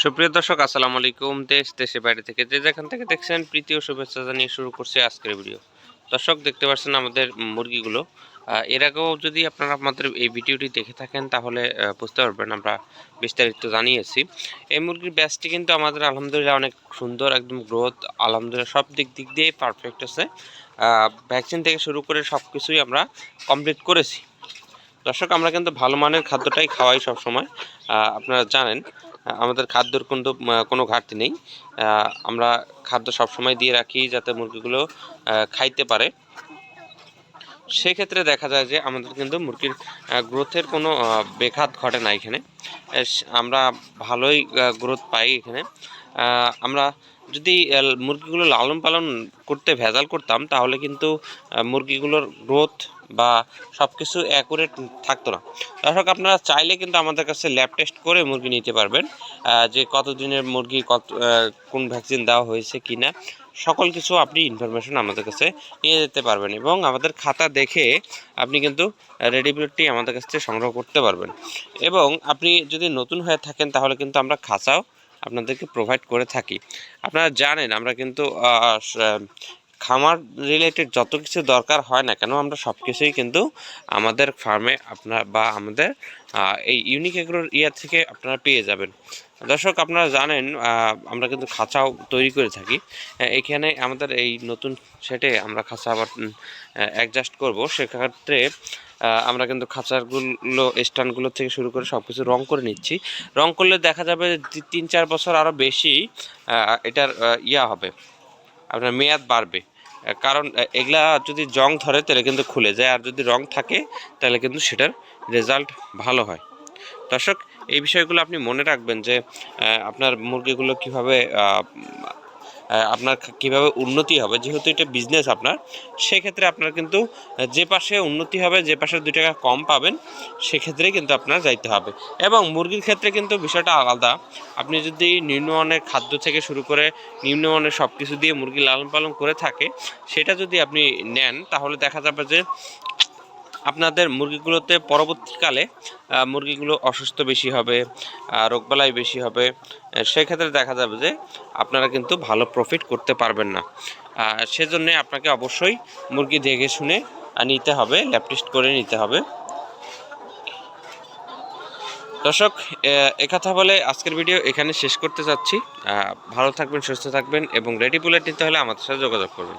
সুপ্রিয় দর্শক, আসসালামু আলাইকুম। দেশ দেশে বাইরে থেকে যে যেখান থেকে দেখছেন, প্রীতি ও শুভেচ্ছা জানিয়ে শুরু করছি আজকের ভিডিও। দর্শক, দেখতে পাচ্ছেন আমাদের মুরগিগুলো। এর আগেও যদি আপনারা আমাদের এই ভিডিওটি দেখে থাকেন, তাহলে বুঝতে পারবেন আমরা বিস্তারিত জানিয়েছি। এই মুরগির ব্যাচটি কিন্তু আমাদের আলহামদুলিল্লাহ অনেক সুন্দর, একদম গ্রোথ, আলহামদুলিল্লাহ সব দিক দিক দিয়ে পারফেক্ট আছে। ভ্যাকসিন থেকে শুরু করে সব কিছুই আমরা কমপ্লিট করেছি। দর্শক, আমরা কিন্তু ভালো মানের খাদ্যটাই খাওয়াই সব সময় আপনারা জানেন। আমাদের খাদ্যর কিন্তু কোনো ঘাটতি নেই। আমরা খাদ্য সবসময় দিয়ে রাখি যাতে মুরগিগুলো খাইতে পারে। সেক্ষেত্রে দেখা যায় যে আমাদের কিন্তু মুরগির গ্রোথের কোনো বেঘাত ঘটে না এখানে। আমরা ভালোই গ্রোথ পাই এখানে। আমরা যদি মুরগিগুলো লালন পালন করতে ভেজাল করতাম, তাহলে কিন্তু মুরগিগুলোর গ্রোথ বা সব কিছু অ্যাকুরেট থাকতো না। দর্শক, আপনারা চাইলে কিন্তু আমাদের কাছে ল্যাব টেস্ট করে মুরগি নিতে পারবেন যে কত দিনের মুরগি, কত কোন ভ্যাকসিন দেওয়া হয়েছে কি না সকল কিছু আপনি ইনফরমেশন আমাদের কাছে নিয়ে যেতে পারবেন এবং আমাদের খাতা দেখে আপনি কিন্তু রেডিবিলিটি আমাদের কাছ থেকে সংগ্রহ করতে পারবেন। এবং আপনি যদি নতুন হয়ে থাকেন, তাহলে কিন্তু আমরা খাঁচাও আপনাদেরকে প্রোভাইড করে থাকি। আপনারা জানেন, আমরা কিন্তু খামার রিলেটেড যত কিছু দরকার হয় না কেন, আমরা সব কিছুই কিন্তু আমাদের ফার্মে আপনার বা আমাদের এই ইউনিক এগ্রোর ইয়া থেকে আপনারা পেয়ে যাবেন। দর্শক, আপনারা জানেন আমরা কিন্তু খাঁচাও তৈরি করে থাকি। এখানে আমাদের এই নতুন সেটে আমরা খাঁচা আবার অ্যাডজাস্ট করব। সেক্ষেত্রে আমরা কিন্তু খাঁচারগুলো স্ট্যান্ডগুলো থেকে শুরু করে সব কিছু রঙ করে নিচ্ছি। রং করলে দেখা যাবে তিন চার বছর আরও বেশি এটার ইয়া হবে, আপনার মেয়াদ বাড়বে। কারণ এগুলা যদি জং ধরে, তাহলে কিন্তু খুলে যায়। আর যদি রং থাকে, তাহলে কিন্তু সেটার রেজাল্ট ভালো হয়। দর্শক, এই বিষয়গুলো আপনি মনে রাখবেন যে আপনার মুরগিগুলো কীভাবে আপনার কীভাবে উন্নতি হবে, যেহেতু এটা বিজনেস আপনার, সেক্ষেত্রে আপনার কিন্তু যে পাশে উন্নতি হবে, যে পাশে দুই টাকা কম পাবেন, সেক্ষেত্রে কিন্তু আপনার যাইতে হবে। এবং মুরগির ক্ষেত্রে কিন্তু বিষয়টা আলাদা। আপনি যদি নিম্নমানের খাদ্য থেকে শুরু করে নিম্নমানের সব কিছু দিয়ে মুরগি লালন পালন করে থাকে, সেটা যদি আপনি নেন, তাহলে দেখা যাবে যে আপনাদের মুরগিগুলোতে পরবর্তীকালে মুরগিগুলো অসুস্থ বেশি হবে রোগবালাই বেশি হবে সেক্ষেত্রে দেখা যাবে যে আপনারা কিন্তু ভালো প্রফিট করতে পারবেন না। সেজন্য আপনাকে অবশ্যই মুরগি দেখে শুনে নিতে হবে ল্যাব টেস্ট করে নিতে হবে। দর্শক একথা বলে আজকের ভিডিও এখানে শেষ করতে চাচ্ছি। ভালো থাকবেন, সুস্থ থাকবেন এবং রেডি বুলেট নিতে হলে আমাদের সাথে যোগাযোগ করবেন।